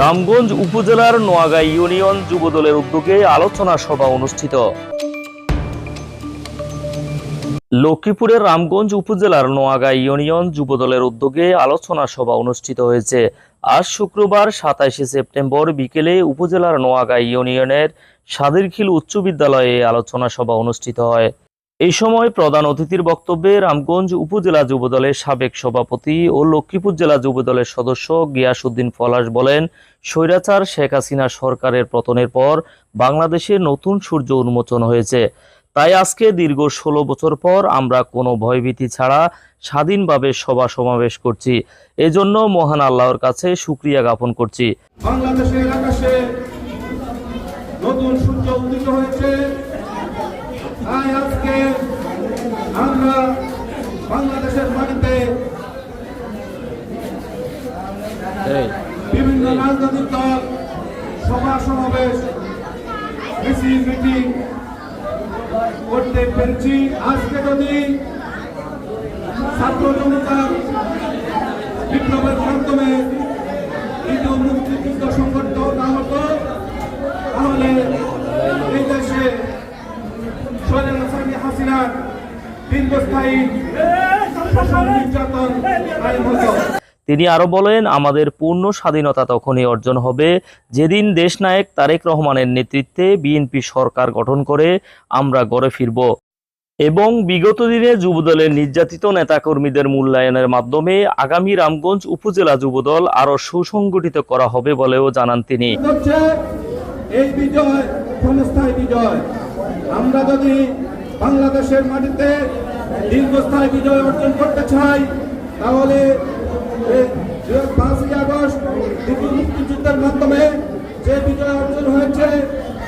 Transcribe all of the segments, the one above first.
রামগঞ্জ উপজেলার নোয়াগাই ইউনিয়ন যুবদলের উদ্যোগে আলোচনা সভা অনুষ্ঠিত। লক্ষ্মীপুরের রামগঞ্জ উপজেলার নোয়াগাই ইউনিয়ন যুবদলের উদ্যোগে আলোচনা সভা অনুষ্ঠিত হয়েছে। আজ শুক্রবার সাতাইশে সেপ্টেম্বর বিকেলে উপজেলার নোয়াগাই ইউনিয়নের সাদিরখিল উচ্চ বিদ্যালয়ে আলোচনা সভা অনুষ্ঠিত হয়। এই সময় প্রধান অতিথির বক্তব্যে রামগঞ্জ উপজেলা যুবদলের সাবেক সভাপতি ও লক্ষ্মীপুর জেলা যুবদলের সদস্য গিয়াসউদ্দিন পলাশ বলেন, স্বৈরাচার শেখ হাসিনা সরকারের পতনের পর বাংলাদেশে নতুন সূর্য উন্মোচন হয়েছে। তাই আজকে দীর্ঘ ষোলো বছর পর আমরা কোনো ভয়ভীতি ছাড়া স্বাধীনভাবে সভা সমাবেশ করছি। এজন্য মহান আল্লাহর কাছে সুক্রিয়া জ্ঞাপন করছি। বাংলাদেশের আকাশে নতুন সূর্য উদিত হয়েছে। তাই আজকে আমরা বাংলাদেশের মাটিতে বিভিন্ন রাজনৈতিক দল সভা সমাবেশ মিছিল মিটিং করতে পেরেছি। আজকে যদি ছাত্র জনতার বিপ্লবের মাধ্যমে দ্বিতীয় মুক্তিযুদ্ধ সংগঠিত না হতো তাহলে এই দেশে স্বৈরাচারী হাসিনার দীর্ঘস্থায়ী শোষণ নির্যাতন কায়েম হতো তিনি আরও বলেন, আমাদের পূর্ণ স্বাধীনতা তখনই অর্জন হবে যেদিন দেশনায়ক তারেক রহমানের নেতৃত্বে বিএনপি সরকার গঠন করে আমরা গড়ে ফিরব। এবং বিগত দিনে যুবদলের নির্যাতিত নেতাকর্মীদের মূল্যায়নের মাধ্যমে আগামী রামগঞ্জ উপজেলা যুবদল আরও সুসংগঠিত করা হবে বলেও জানান তিনি। বাংলাদেশের মাটিতে দীর্ঘস্থায়ী বিজয় অর্জন করতে চাই, তাহলে পাঁচই আগস্ট দ্বিতীয় মুক্তিযুদ্ধের মাধ্যমে যে বিজয় অর্জন হয়েছে,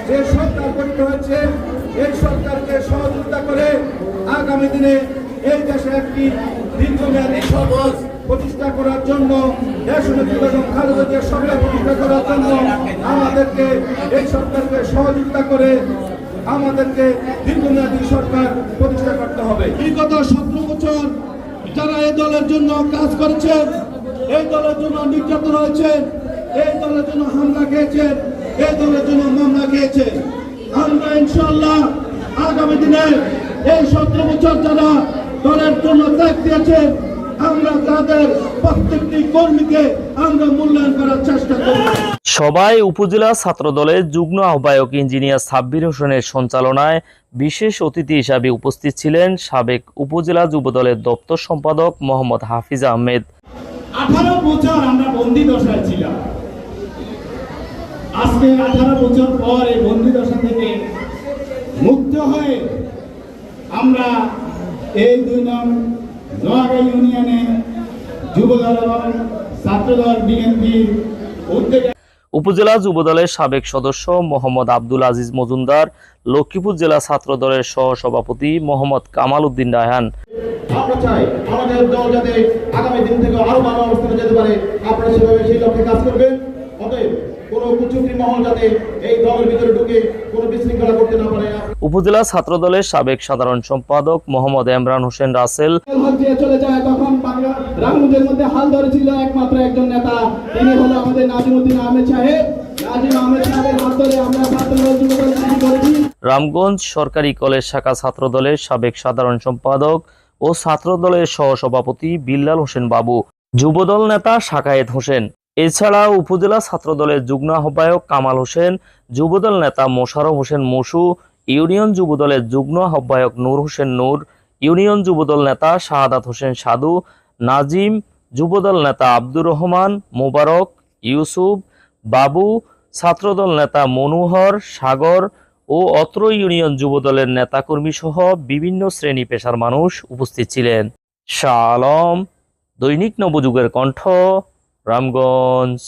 যে সরকার গঠিত হয়েছে, এই সরকারকে সহযোগিতা করে আগামী দিনে এই দেশে একটি দীর্ঘমেয়াদী সমাজ প্রতিষ্ঠা করার জন্য সরকার প্রতিষ্ঠা করার জন্য আমাদেরকে এই সরকারকে সহযোগিতা করে আমাদেরকে দীর্ঘমেয়াদী সরকার প্রতিষ্ঠা করতে হবে। বিগত সতেরো বছর যারা এই দলের জন্য কাজ করেছেন এই দলের জন্য নির্যাতন হয়েছে, এই দলের জন্য হামলা খেয়েছেন এই দলের জন্য মামলা খেয়েছে। আমরা ইনশাল্লাহ আগামী দিনে এই সতেরো বছর যারা দলের জন্য ত্যাগ দিয়েছেন আমরা তাদের প্রত্যেকটি কর্মীকে আমরা মূল্যায়ন করার চেষ্টা করব। সবাই উপজেলা ছাত্র দলের যুগ্ম আহ্বায়ক ইঞ্জিনিয়ার সাব্বির হোসেনের সঞ্চালনায় বিশেষ অতিথি হিসাবে উপস্থিত ছিলেন সাবেক উপজেলা যুবদলের দপ্তর সম্পাদক মোহাম্মদ হাফিজ আহমেদ। আঠারো বছর আমরা বন্দি দশায় ছিলাম। আজকে আঠারো বছর পর এই বন্দি দশা থেকে মুক্ত হয়ে আমরা এই দুই এবং ছাত্রদল বিএনপির উদ্যোগে উপজেলা যুবদলের সাবেক সদস্য মোহাম্মদ আব্দুল আজিজ মজুমদার, লক্ষ্মীপুর জেলা ছাত্রদলের সহ সভাপতি মোহাম্মদ কামাল উদ্দিন রায়হান। আমরা চাই আমাদের দল যাতে আগামী দিন থেকে আরও ভালো অবস্থানে যেতে পারে। আপনারা সেভাবে সেই লক্ষ্যে কাজ করবেন। অতএব কোনো কুচুকরি মহল যাতে এই দলের ভিতরে ঢুকে কোনো বিশৃঙ্খলা করতে না পারে। উপজেলা ছাত্রদলের সাবেক সাধারণ সম্পাদক মোহাম্মদ এমরান হোসেন রাসেল চলে যায় তখন মধ্যে হাল ধরেছিল একমাত্র একজন নেতা। তিনি হলো আমাদের নাজিমুদ্দিন আহমেদ সাহেব। নাজিম আহমেদ সাহেবের হাত ধরে আমরা ছাত্রদল করেছি। রামগঞ্জ সরকারি কলেজ শাখা ছাত্র দলের সাবেক সাধারণ সম্পাদক ও ছাত্র ছাত্রদলের সহসভাপতি বিল্লাল হোসেন বাবু। যুবদল নেতা শাকায়েত হোসেন। এছাড়া উপজেলা ছাত্রদলের যুগ্ম আহ্বায়ক কামাল হোসেন, যুবদল নেতা মোশারফ হোসেন মসু, ইউনিয়ন যুবদলের যুগ্ম আহ্বায়ক নূর হোসেন নূর, ইউনিয়ন যুবদল নেতা শাহাদাত হোসেন সাধু, নাজিম, যুবদল নেতা আব্দুর রহমান, মোবারক, ইউসুফ, বাবু, ছাত্রদল নেতা মনোহর, সাগর ও অত্র ইউনিয়ন যুবদলের নেতাকর্মী সহ বিভিন্ন শ্রেণি পেশার মানুষ উপস্থিত ছিলেন। শাহ আলম দৈনিক নবযুগের কণ্ঠ। রামগঞ্জ